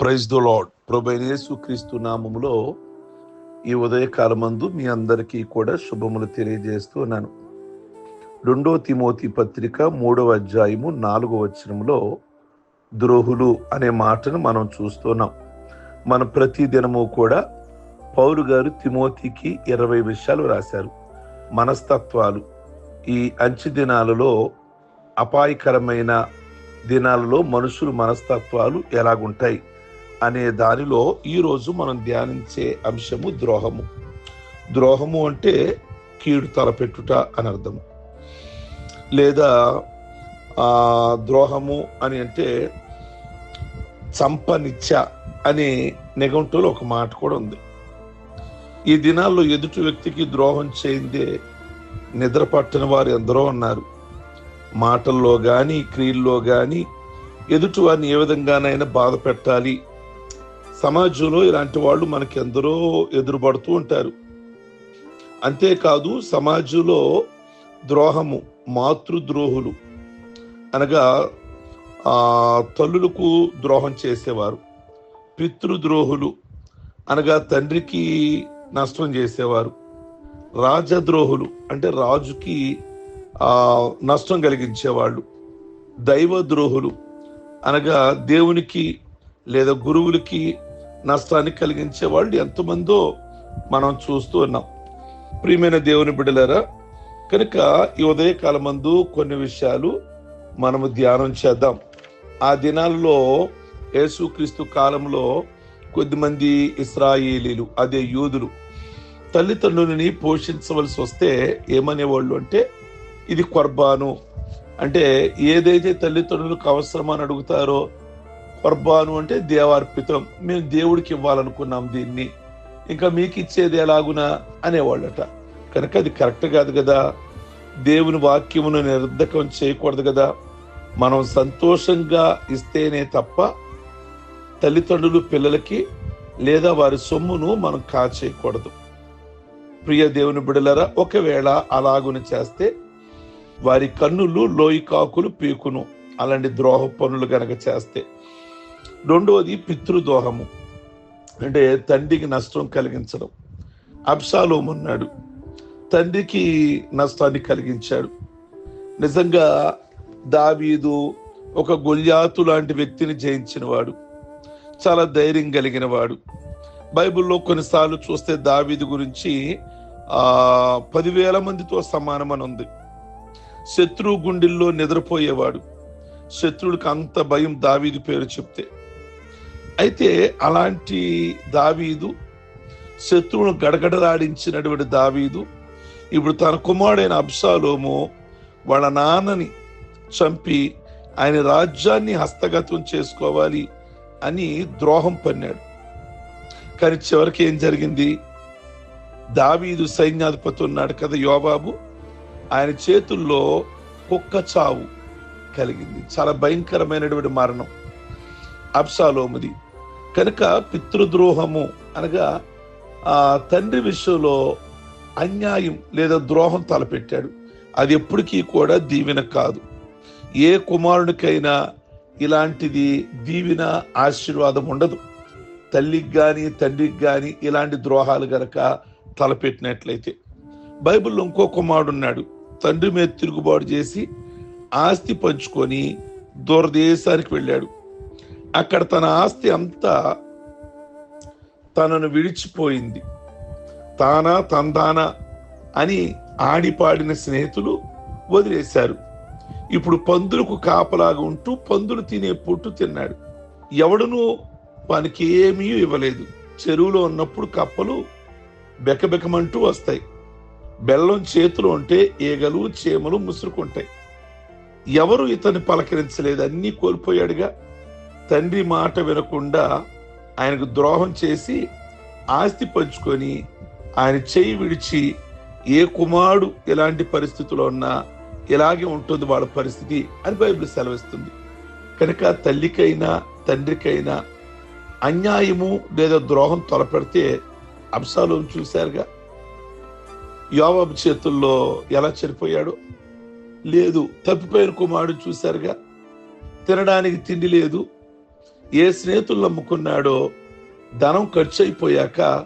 Praise the lord ప్రభు క్రీస్తు నామములో ఈ ఉదయకాలమందు మీ అందరికీ కూడా శుభములు తెలియజేస్తూ ఉన్నాను. రెండో తిమోతి పత్రిక మూడవ అధ్యాయము నాలుగో వచనములో ద్రోహులు అనే మాటను మనం చూస్తున్నాం. మన ప్రతి దినము కూడా పౌరు గారు తిమోతికి ఇరవై విషయాలు రాశారు. మనస్తత్వాలు. ఈ అంచు దినాలలో అపాయకరమైన దినాలలో మనుషులు మనస్తత్వాలు ఎలాగుంటాయి? అనే దానిలో ఈరోజు మనం ధ్యానించే అంశము ద్రోహము. ద్రోహము అంటే కీడు తలపెట్టుట అని అర్థము. లేదా ద్రోహము అని అంటే చంపనిచ్చ అనే నిఘంటులో ఒక మాట కూడా ఉంది. ఈ దినాల్లో ఎదుటి వ్యక్తికి ద్రోహం చేయిందే నిద్ర పట్టని వారు ఎందరో ఉన్నారు. మాటల్లో కానీ క్రియల్లో కానీ ఎదుటి వారిని ఏ విధంగానైనా బాధ పెట్టాలి సమాజంలో ఇలాంటి వాళ్ళు మనకి ఎందరో ఎదురుపడుతూ ఉంటారు. అంతేకాదు సమాజంలో ద్రోహము మాతృద్రోహులు అనగా ఆ తల్లులకు ద్రోహం చేసేవారు పితృద్రోహులు అనగా తండ్రికి నష్టం చేసేవారు రాజద్రోహులు అంటే రాజుకి ఆ నష్టం కలిగించేవాళ్ళు దైవద్రోహులు అనగా దేవునికి లేదా గురువులకి నష్టాన్ని కలిగించే వాళ్ళు ఎంతమందో మనం చూస్తూ ఉన్నాం. ప్రియమైన దేవుని బిడ్డలారా కనుక ఈ ఉదయకాలమందు కొన్ని విషయాలు మనము ధ్యానం చేద్దాం. ఆ దినాల్లో యేసుక్రీస్తు కాలంలో కొద్దిమంది ఇస్రాయేలీలు అదే యూదులు తల్లిదండ్రులని పోషించవలసి వస్తే ఏమనేవాళ్ళు అంటే ఇది కొర్బాను. అంటే ఏదైతే తల్లిదండ్రులకు అవసరమని అడుగుతారో కొర్బాను అంటే దేవార్పితం. మేము దేవుడికి ఇవ్వాలనుకున్నాం దీన్ని. ఇంకా మీకు ఇచ్చేది ఎలాగునా అనేవాళ్ళట. కనుక అది కరెక్ట్ కాదు కదా. దేవుని వాక్యమును నిర్ధకం చేయకూడదు కదా. మనం సంతోషంగా ఇస్తేనే తప్ప తల్లిదండ్రులు పిల్లలకి లేదా వారి సొమ్మును మనం కాచేయకూడదు. ప్రియ దేవుని బిడలరా ఒకవేళ అలాగుని చేస్తే వారి కన్నులు లోయి కాకులు పీకును. అలాంటి ద్రోహ పనులు గనక చేస్తే రెండవది పితృదోహము అంటే తండ్రికి నష్టం కలిగించడం. అబ్సాలోమున్నాడు తండ్రికి నష్టాన్ని కలిగించాడు. నిజంగా దావీదు ఒక గొల్యాతు లాంటి వ్యక్తిని జయించినవాడు. చాలా ధైర్యం కలిగిన వాడు బైబిల్లో కొన్నిసార్లు చూస్తే దావీదు గురించి ఆ పదివేల మందితో సమానమని ఉంది. శత్రువు గుండెల్లో నిద్రపోయేవాడు. శత్రువుడికి అంత భయం దావీదు పేరు చెప్తే. అయితే అలాంటి దావీదు శత్రువును గడగడలాడించినటువంటి దావీదు ఇప్పుడు తన కుమారుడైన అబ్సాలోము వాళ్ళ నాన్నని చంపి ఆయన రాజ్యాన్ని హస్తగతం చేసుకోవాలి అని ద్రోహం పన్నాడు. కానీ చివరికి ఏం జరిగింది? దావీదు సైన్యాధిపతి ఉన్నాడు కదా యోబాబు ఆయన చేతుల్లో కుక్క చావు కలిగింది. చాలా భయంకరమైనటువంటి మరణం అబ్సాలోముది కనుక పితృద్రోహము అనగా ఆ తండ్రి విషయంలో అన్యాయం లేదా ద్రోహం తలపెట్టాడు. అది ఎప్పటికీ కూడా దీవెన కాదు. ఏ కుమారునికైనా ఇలాంటిది దీవెన ఆశీర్వాదం ఉండదు. తల్లికి కానీ తండ్రికి కానీ ఇలాంటి ద్రోహాలు గనక తలపెట్టినట్లయితే. బైబిల్లో ఇంకో కుమారుడు ఉన్నాడు. తండ్రి మీద తిరుగుబాటు చేసి ఆస్తి పంచుకొని దూరదేశానికి వెళ్ళాడు. అక్కడ తన ఆస్తి అంతా తనను విడిచిపోయింది. తానా తందానా అని ఆడిపాడిన స్నేహితులు వదిలేశారు. ఇప్పుడు పందులకు కాపలాగా ఉంటూ పందులు తినే పొట్టు తిన్నాడు. ఎవడును వానికి ఏమీ ఇవ్వలేదు. చెరువులో ఉన్నప్పుడు కప్పలు బెకబెకమంటూ వస్తాయి. బెల్లం చేతులు ఉంటే ఈగలు చేమలు ముసురుకుంటాయి. ఎవరు ఇతన్ని పలకరించలేదు అన్నీ కోల్పోయాడుగా. తండ్రి మాట వినకుండా ఆయనకు ద్రోహం చేసి ఆస్తి పంచుకొని ఆయన చేయి విడిచి ఏ కుమారుడు ఎలాంటి పరిస్థితిలో ఉన్నా ఇలాగే ఉంటుంది వాళ్ళ పరిస్థితి అని బైబిల్ సెలవిస్తుంది. కనుక తల్లికైనా తండ్రికైనా అన్యాయము లేదా ద్రోహం తొలపెడితే అంశాలు చూశారుగా? యోబాబు చేతుల్లో ఎలా చనిపోయాడు? లేదు తప్పిపోయిన కుమారుడు చూశారుగా? తినడానికి తిండి లేదు ఏ స్నేహితులు నమ్ముకున్నాడో ధనం ఖర్చు అయిపోయాక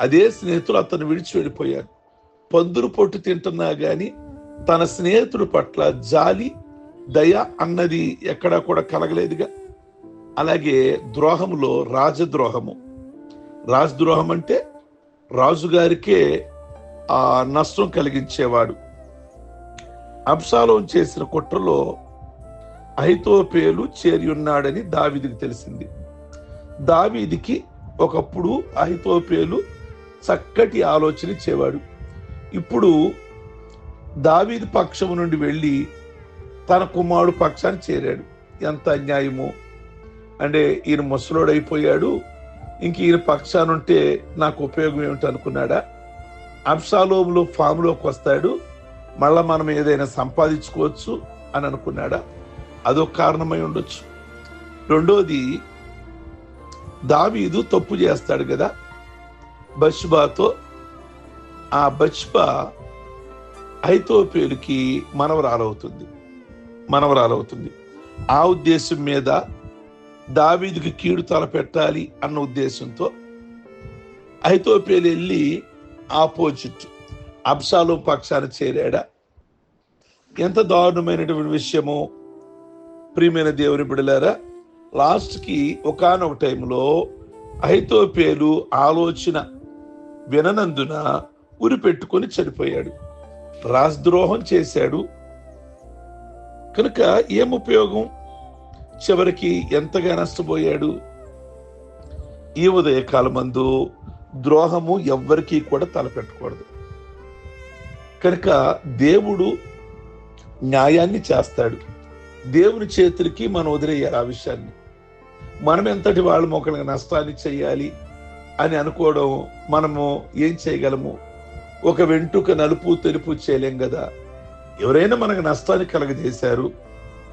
అదే స్నేహితులు అతను విడిచి వెళ్ళిపోయారు. పందులు పొట్టు తింటున్నా కానీ తన స్నేహితుడి పట్ల జాలి దయ అన్నది ఎక్కడా కూడా కలగలేదుగా. అలాగే ద్రోహములో రాజద్రోహము. రాజద్రోహం అంటే రాజుగారికే ఆ నష్టం కలిగించేవాడు. అబ్సాలోం చేసిన కుట్రలో అహితోపేలు చేరి ఉన్నాడని దావీదికి తెలిసింది. దావీదికి ఒకప్పుడు అహితోపేలు చక్కటి ఆలోచన ఇచ్చేవాడు ఇప్పుడు దావీది పక్షము నుండి వెళ్ళి తన కుమారుడు పక్షాన్ని చేరాడు. ఎంత అన్యాయమో. అంటే ఈయన ముసలోడైపోయాడు. ఇంక ఈయన పక్షానుంటే నాకు ఉపయోగం ఏమిటి అనుకున్నాడా? అబ్షాలోములో ఫామ్లోకి వస్తాడు. మళ్ళా మనం ఏదైనా సంపాదించుకోవచ్చు అని అనుకున్నాడా? అదొక కారణమై ఉండొచ్చు. రెండోది దావీదు తప్పు చేస్తాడు కదా బష్బాతో ఆ బష్బా ఐతోపేలుకి మనవరాలవుతుంది మనవరాలవుతుంది. ఆ ఉద్దేశం మీద దావీదుకి కీడు తలపెట్టాలి అన్న ఉద్దేశంతో ఐతోపేలు వెళ్ళి ఆపోజిట్ అబ్సాలో పక్షాన్ని చేరాడా. ఎంత దారుణమైనటువంటి విషయము ప్రియమైన దేవుని బిడలారా లాస్ట్కి ఒకనొక టైంలో అహితోపేలు ఆలోచన విననందున ఉరి పెట్టుకొని చనిపోయాడు. రాజద్రోహం చేశాడు. కనుక ఏం ఉపయోగం? చివరికి ఎంతగా నష్టపోయాడు? ఈ ఉదయకాలమందు ద్రోహము ఎవ్వరికీ కూడా తలపెట్టకూడదు. కనుక దేవుడు న్యాయాన్ని చేస్తాడు. దేవుని చేతులకి మనం వదిలేయాలి ఆ విషయాన్ని. మనం ఎంతటి వాళ్ళు ఒకరికి నష్టాన్ని చేయాలి అని అనుకోవడం మనము ఏం చేయగలము? ఒక వెంట్రుక నలుపు తెలుపు చేయలేం కదా. ఎవరైనా మనకు నష్టాన్ని కలగజేశారు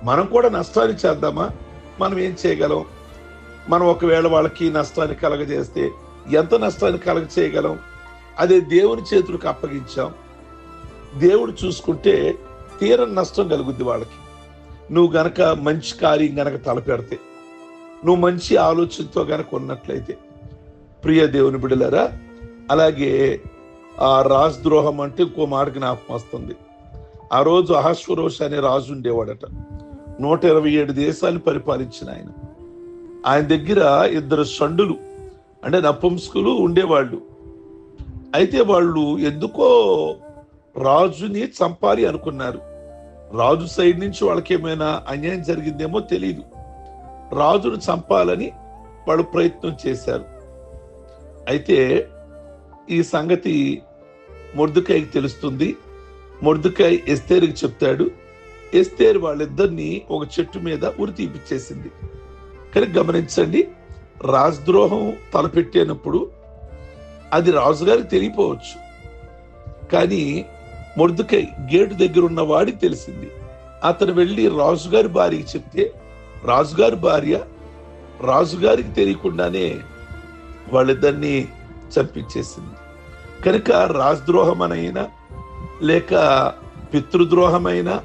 మనం కూడా నష్టాన్ని చేద్దామా? మనం ఏం చేయగలం? మనం ఒకవేళ వాళ్ళకి నష్టాన్ని కలగజేస్తే ఎంత నష్టాన్ని కలగ చేయగలం? అదే దేవుని చేతులకు అప్పగించాం. దేవుడు చూసుకుంటే తీరని నష్టం కలుగుద్ది వాళ్ళకి. నువ్వు గనక మంచి కార్యం గనక తలపెడితే నువ్వు మంచి ఆలోచనతో గనక ఉన్నట్లయితే ప్రియ దేవుని బిడలరా అలాగే ఆ రాజద్రోహం అంటే ఇంకో మాట జ్ఞాపకం వస్తుంది. ఆ రోజు అహశ్వరోష్ అనే రాజు ఉండేవాడట. నూట ఇరవై ఏడు దేశాలు పరిపాలించిన ఆయన. ఆయన దగ్గర ఇద్దరు షండులు అంటే నపుంసకులు ఉండేవాళ్ళు. అయితే వాళ్ళు ఎందుకో రాజుని చంపాలి అనుకున్నారు. రాజు సైడ్ నుంచి వాళ్ళకి ఏమైనా అన్యాయం జరిగిందేమో తెలియదు రాజును చంపాలని వాళ్ళు ప్రయత్నం చేశారు. అయితే ఈ సంగతి మొర్దుకాయకి తెలుస్తుంది. మొర్దుకాయ్ ఎస్తేరుకి చెప్తాడు. ఎస్తేరు వాళ్ళిద్దరిని ఒక చెట్టు మీద ఉరి తీపిచ్చేసింది. కానీ గమనించండి రాజద్రోహం తలపెట్టేనప్పుడు అది రాజుగారికి తెలియపోవచ్చు. కానీ మొర్దుకై గేటు దగ్గర ఉన్న వాడికి తెలిసింది. అతను వెళ్ళి రాజుగారి భార్యకి చెప్తే రాజుగారి భార్య రాజుగారికి తెలియకుండానే వాళ్ళిద్దరిని చంపించేసింది. కనుక రాజద్రోహమనైనా లేక పితృద్రోహమైనా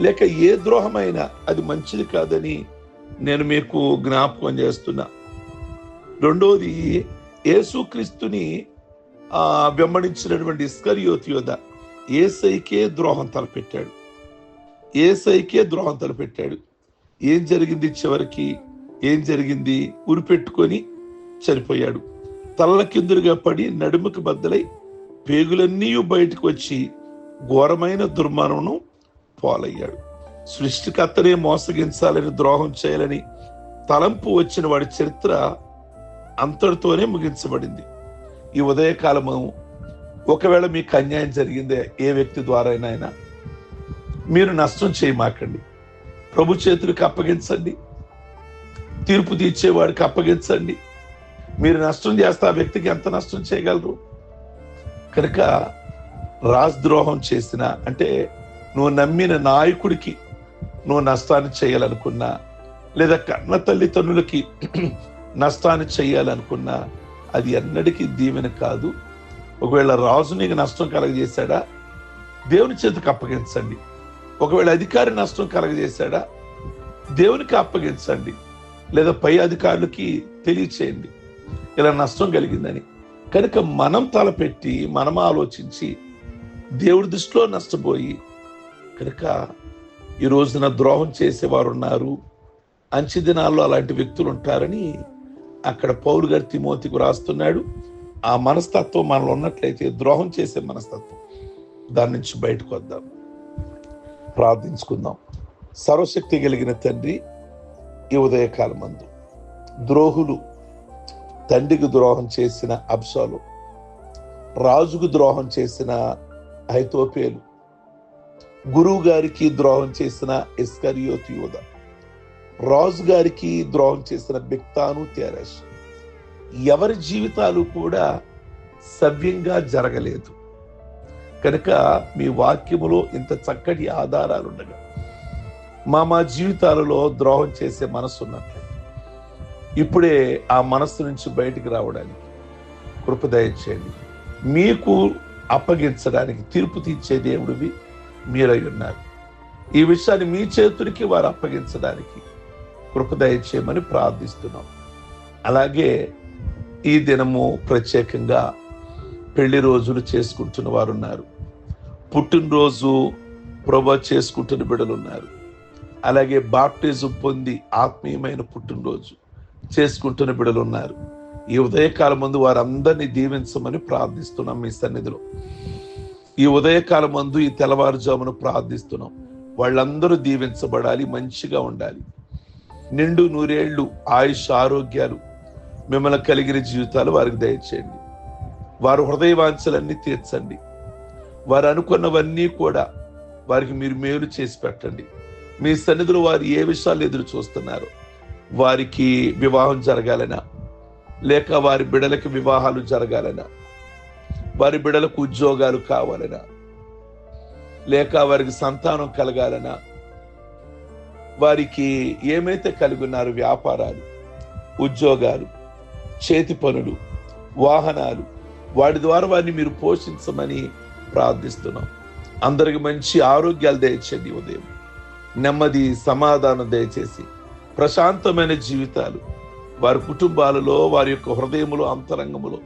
లేక ఏ ద్రోహమైనా అది మంచిది కాదని నేను మీకు జ్ఞాపకం చేస్తున్నా. రెండోది యేసుక్రీస్తుని ఆ వెంబడించినటువంటి ఇస్కరియోతి యోధ ఏసైకే ద్రోహం తలపెట్టాడు. ఏసైకే ద్రోహం తలపెట్టాడు. ఏం జరిగింది చివరికి? ఏం జరిగింది? ఉరిపెట్టుకొని చనిపోయాడు. తల్ల కిందులుగా పడి నడుముకి బద్దలై పేగులన్నీ బయటకు వచ్చి ఘోరమైన దుర్మరణం పాలయ్యాడు. సృష్టికర్తనే మోసగించాలని ద్రోహం చేయాలని తలంపు వచ్చిన వాడి చరిత్ర అంతటితోనే ముగించబడింది. ఈ ఉదయకాలము ఒకవేళ మీకు అన్యాయం జరిగిందే ఏ వ్యక్తి ద్వారా అయినా మీరు నష్టం చేయమాకండి. ప్రభు చేతులకు అప్పగించండి. తీర్పు తీర్చేవాడికి అప్పగించండి. మీరు నష్టం చేస్తే ఆ వ్యక్తికి ఎంత నష్టం చేయగలరు? కనుక రాజద్రోహం చేసిన అంటే నువ్వు నమ్మిన నాయకుడికి నువ్వు నష్టాన్ని చేయాలనుకున్నా లేదా కన్న తల్లిదండ్రులకి నష్టాన్ని చేయాలనుకున్నా అది ఎన్నటికీ దీవెన కాదు. ఒకవేళ రాజు నీకు నష్టం కలగజేశాడా? దేవుని చేతికి అప్పగించండి. ఒకవేళ అధికారి నష్టం కలగజేశాడా? దేవునికి అప్పగించండి. లేదా పై అధికారులకి తెలియచేయండి. ఇలా నష్టం కలిగిందని. కనుక మనం తలపెట్టి మనం ఆలోచించి దేవుడి దృష్టిలో నష్టపోయి కనుక ఈ రోజున ద్రోహం చేసేవారు ఉన్నారు అంచె దినాల్లో అలాంటి వ్యక్తులు ఉంటారని అక్కడ పౌరు గారు తిమోతికి రాస్తున్నాడు ఆ మనస్తత్వం మనలో ఉన్నట్లయితే ద్రోహం చేసే మనస్తత్వం. దాని నుంచి బయటకు వద్దాం. ప్రార్థించుకుందాం. సర్వశక్తి కలిగిన తండ్రి ఈ ఉదయకాలం మందు ద్రోహులు తండ్రికి ద్రోహం చేసిన అబ్సాలు రాజుకు ద్రోహం చేసిన హైతోపేలు గురువు గారికి ద్రోహం చేసిన ఇస్కరియోత్ యోధ రాజు గారికి ద్రోహం చేసిన బిక్తాను తేరస్ ఎవరి జీవితాలు కూడా సవ్యంగా జరగలేదు. కనుక మీ వాక్యములో ఇంత చక్కటి ఆధారాలు ఉండగా మా మా జీవితాలలో ద్రోహం చేసే మనసు ఉన్నట్లయితే ఇప్పుడే ఆ మనస్సు నుంచి బయటికి రావడానికి కృప మీకు అప్పగించడానికి తీర్పు తీర్చే దేవుడివి మీరై ఉన్నారు. ఈ విషయాన్ని మీ చేతులకి వారు అప్పగించడానికి కృపదయచేయమని ప్రార్థిస్తున్నాం. అలాగే ఈ దినము ప్రత్యేకంగా పెళ్ళి రోజులు చేసుకుంటున్న వారు ఉన్నారు పుట్టినరోజు ప్రభా చేసుకుంటున్న బిడ్డలు ఉన్నారు అలాగే బాప్టిజం పొంది ఆత్మీయమైన పుట్టినరోజు చేసుకుంటున్న బిడ్డలు ఉన్నారు ఈ ఉదయకాలం ముందు వారందరినీ దీవించమని ప్రార్థిస్తున్నాం మీ సన్నిధిలో. ఈ ఉదయకాలం మందు ఈ తెల్లవారుజామును ప్రార్థిస్తున్నాం. వాళ్ళందరూ దీవించబడాలి మంచిగా ఉండాలి. నిండు నూరేళ్ళు ఆయుష్ ఆరోగ్యాలు మిమ్మల్ని కలిగిన జీవితాలు వారికి దయచేయండి. వారు హృదయవాంఛలన్నీ తీర్చండి. వారు అనుకున్నవన్నీ కూడా వారికి మీరు మేలు చేసి పెట్టండి. మీ సన్నిధిలో వారు ఏ విషయాలు ఎదురు చూస్తున్నారు వారికి వివాహం జరగాలనా? లేక వారి బిడలకి వివాహాలు జరగాలనా? వారి బిడలకు ఉద్యోగాలు కావాలనా? లేక వారికి సంతానం కలగాలనా? వారికి ఏమైతే కలిగి ఉన్నారు వ్యాపారాలు ఉద్యోగాలు చేతి పనులు వాహనాలు వాటి ద్వారా వారిని మీరు పోషించమని ప్రార్థిస్తున్నాం. అందరికి మంచి ఆరోగ్యాలు దయచేయండి ఉదయం. నెమ్మది సమాధానం దయచేసి ప్రశాంతమైన జీవితాలు వారి కుటుంబాలలో వారి యొక్క హృదయములో అంతరంగములో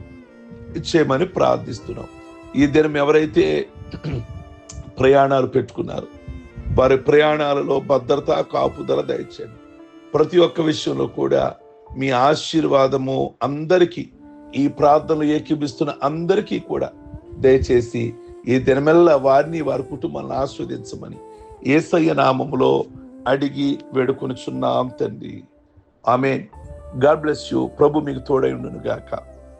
ఇచ్చేయమని ప్రార్థిస్తున్నాం. ఈ దినం ఎవరైతే ప్రయాణాలు పెట్టుకున్నారు వారి ప్రయాణాలలో భద్రత కాపుదల దయచేయండి. ప్రతి ఒక్క విషయంలో కూడా మీ ఆశీర్వాదము అందరికీ ఈ ప్రార్థనలు ఏకీభిస్తున్న అందరికీ కూడా దయచేసి ఈ దినమెల్లా వారిని వారి కుటుంబాలను ఆస్వాదించమని ఏసయ్య నామములో అడిగి వేడుకొనిచున్నాం తండ్రి. ఆమె గాడ్ బ్లెస్ యూ. ప్రభు మీకు తోడై ఉండును గాక